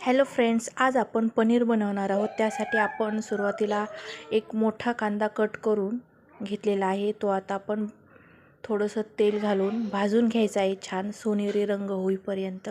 Hello friends आज आपण पनीर बनवणार आहोत. त्यासाठी आपण सुरुवातीला एक मोठा कांदा कट करून घेतलेला आहे. तो आता आपण थोडंसं तेल घालून भाजून घ्यायचा आहे छान सोनेरी रंग होईपर्यंत.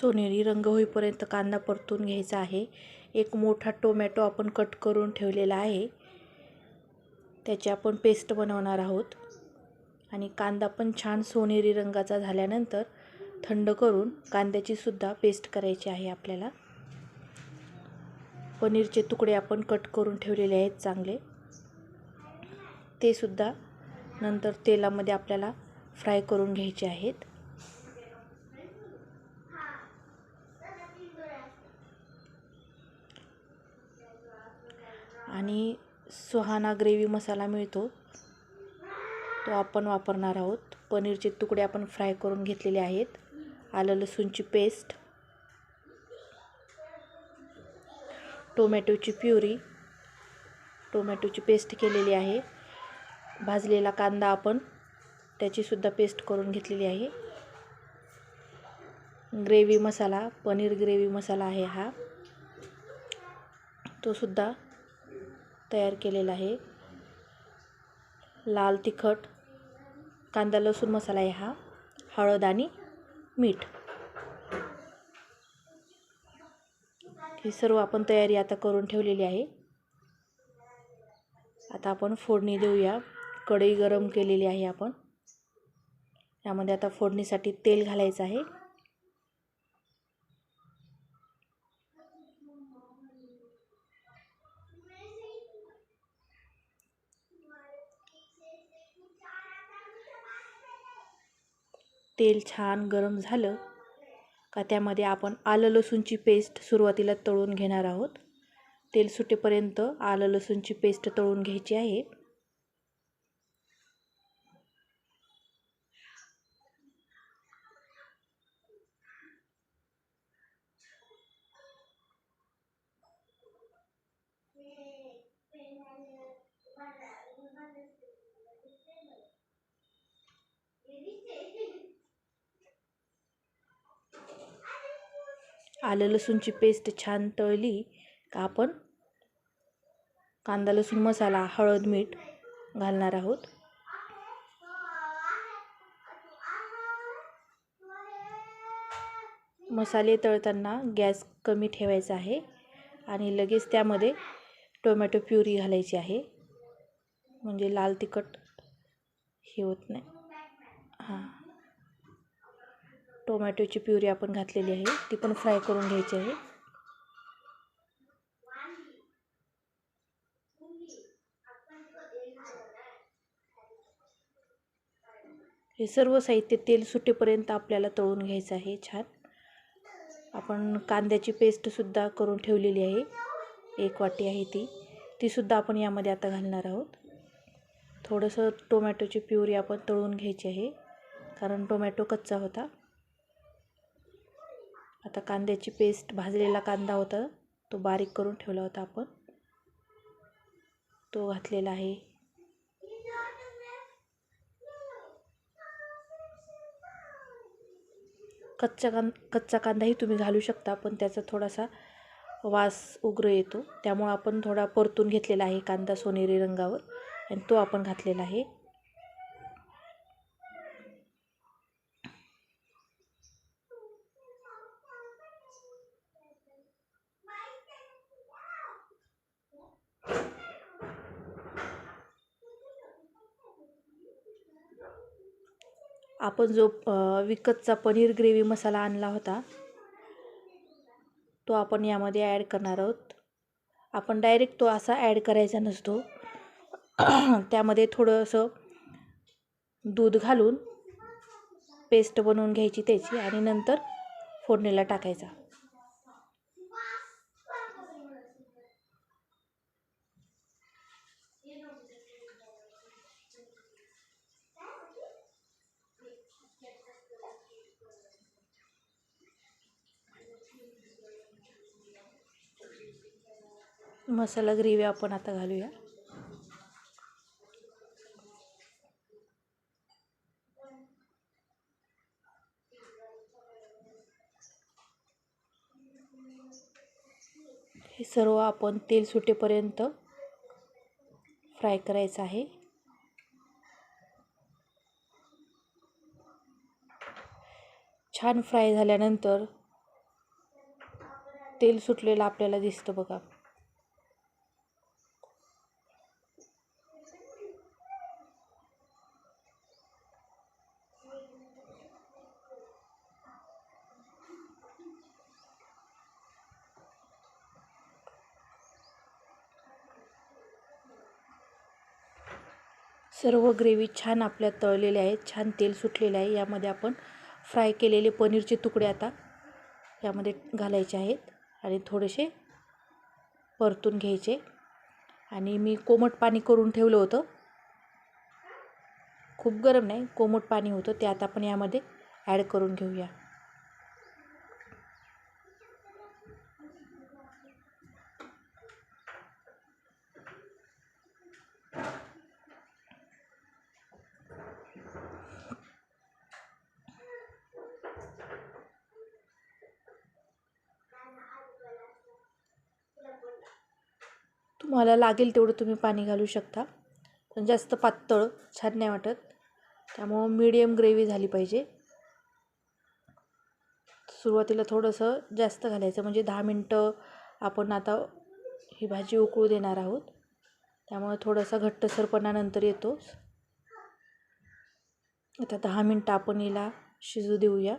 सोनेरी रंग होईपर्यंत कांदा परतून घ्यायचा आहे. एक मोठा टोमॅटो आपण कट करून ठेवलेला आहे. त्याची आपण पेस्ट बनवणार आहोत. आणि कांदा पण छान सोनेरी रंगाचा झाल्यानंतर थंड करून कांद्याची सुद्धा पेस्ट करायची आहे आपल्याला. पनीरचे तुकडे आपण कट करून ठेवलेले आहेत चांगले. ते सुद्धा नंतर तेलामध्ये आपल्याला फ्राय करून घ्यायचे आहेत. आणि सुहाना ग्रेव्ही मसाला मिळतो. तो आपण वापरणार आहोत. पनीरचे तुकडे आपण फ्राय करून घेतलेले आहेत. आलं लसूणची पेस्ट. टोमॅटोची प्युरी. टोमॅटोची पेस्ट केलेली आहे. भाजलेला कांदा आपण त्याचीसुद्धा पेस्ट करून घेतलेली आहे. ग्रेव्ही मसाला पनीर ग्रेव्ही मसाला आहे हा. तो सुद्धा तयार केलेला आहे. लाल तिखट कांदा लसूण मसाला आहे हा हळद आणि मीठ. ही सर्व आपण तयारी आता करून ठेवलेली आहे. आता आपण फोडणी देऊया. कढई गरम केलेली आहे आपण. यामध्ये आता फोडणीसाठी तेल घालायचं आहे. तेल छान गरम झालं का त्यामध्ये आपण आलं लसूणची पेस्ट सुरुवातीला तळून घेणार आहोत. तेल सुटेपर्यंत आलं लसूणची पेस्ट तळून घ्यायची आहे. आलं लसूणची पेस्ट छान तळली का आपण? कांदा लसूण मसाला हळद मीठ घालणार आहोत. मसाले तळताना गॅस कमी ठेवायचा आहे आणि लगेच त्यामध्ये टोमॅटो प्युरी घालायची आहे. म्हणजे लाल तिखट हे होत नाही. हां. टोमॅटोची प्युरी आपण घातलेली आहे. ती पण फ्राय करून घ्यायची आहे. हे सर्व साहित्य तेल सुटेपर्यंत आपल्याला तळून घ्यायचं आहे. छान. आपण कांद्याची पेस्टसुद्धा करून ठेवलेली आहे. एक वाटी आहे ती. तीसुद्धा आपण यामध्ये आता घालणार आहोत. थोडंसं टोमॅटोची प्युरी आपण तळून घ्यायची आहे. कारण टोमॅटो कच्चा होता. आता कांद्याची पेस्ट भाजलेला कांदा होता तो बारीक करून ठेवला होता आपण. तो घातलेला आहे. कच्चा कां कच्चा कांदाही तुम्ही घालू शकता पण त्याचा थोडासा वास उग्र येतो. त्यामुळं आपण थोडा परतून घेतलेला आहे कांदा सोनेरी रंगावर आणि तो आपण घातलेला आहे. आपण जो विकतचा पनीर ग्रेव्ही मसाला आणला होता तो आपण यामध्ये ॲड करणार आहोत. आपण डायरेक्ट तो असा ॲड करायचा नसतो. त्यामध्ये थोडंसं दूध घालून पेस्ट बनवून घ्यायची त्याची आणि नंतर फोडणीला टाकायचा. मसाला ग्रेव्ही आपण आता घालूया. हे सर्व आपण तेल सुटेपर्यंत फ्राय करायचं आहे. छान फ्राय झाल्यानंतर तेल सुटलेलं आपल्याला दिसतं बघा. सर्व ग्रेव्ही छान आपल्या तळलेल्या आहेत छान तेल सुटलेले आहे. यामध्ये आपण फ्राय केलेले पनीरचे तुकडे आता यामध्ये घालायचे आहेत आणि थोडेसे परतून घ्यायचे. आणि मी कोमट पाणी करून ठेवलं होतं. खूप गरम नाही कोमट पाणी होतं. ते आता आपण यामध्ये ॲड करून घेऊया. तुम्हाला लागेल तेवढं तुम्ही पाणी घालू शकता. पण जास्त पातळ छान नाही वाटत. त्यामुळं मीडियम ग्रेव्ही झाली पाहिजे. सुरुवातीला थोडंसं जास्त घालायचं. म्हणजे दहा मिनटं आपण आता ही भाजी उकळू देणार आहोत. त्यामुळं थोडासा घट्टसरपणा नंतर येतोच आता दहा मिनटं आपण हिला शिजू देऊया.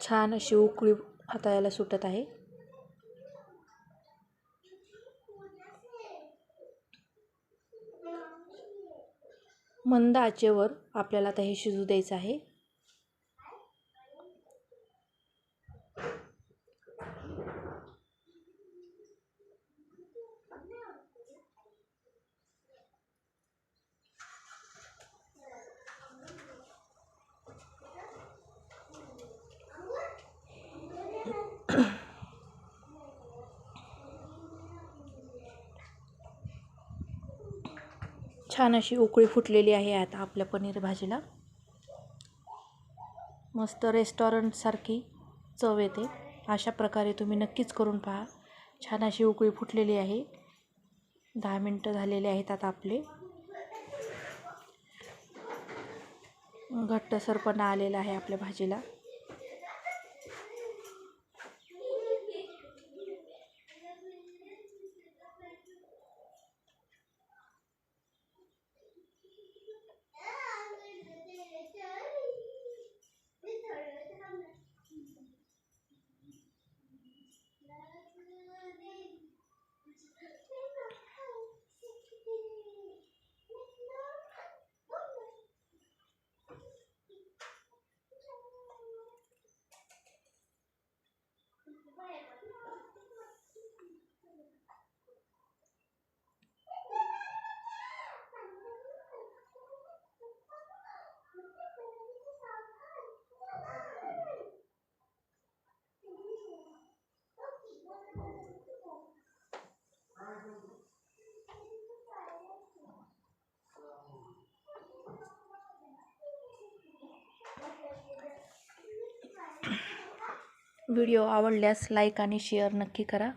छान अशी उकळी आता याला सुटत आहे. मंद आचेवर आपल्याला आता हे शिजू द्यायचं आहे. छान अशी उकळी फुटलेली आहे आता आपल्या पनीर भाजीला. मस्त रेस्टॉरंटसारखी चव येते. अशा प्रकारे तुम्ही नक्कीच करून पहा. छान अशी उकळी फुटलेली आहे. दहा मिनटं झालेले आहेत आता आपले. घट्टसरपणा आलेला आहे आपल्या भाजीला. व्हिडिओ आवडल्यास लाईक आणि शेअर नक्की करा.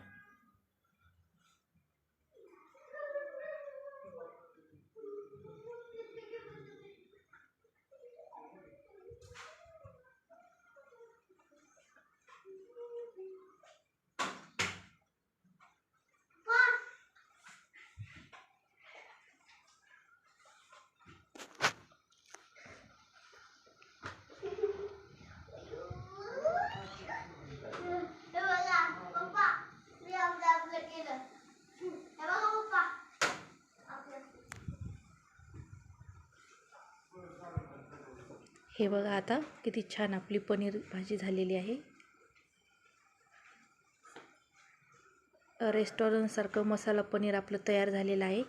हे बघा आता किती छान आपली पनीर भाजी झालेली आहे. रेस्टॉरंटसारखं मसाला पनीर आपलं तयार झालेलं आहे.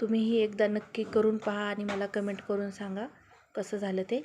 तुम्हीही एकदा नक्की करून पहा आणि मला कमेंट करून सांगा कसं झालं ते.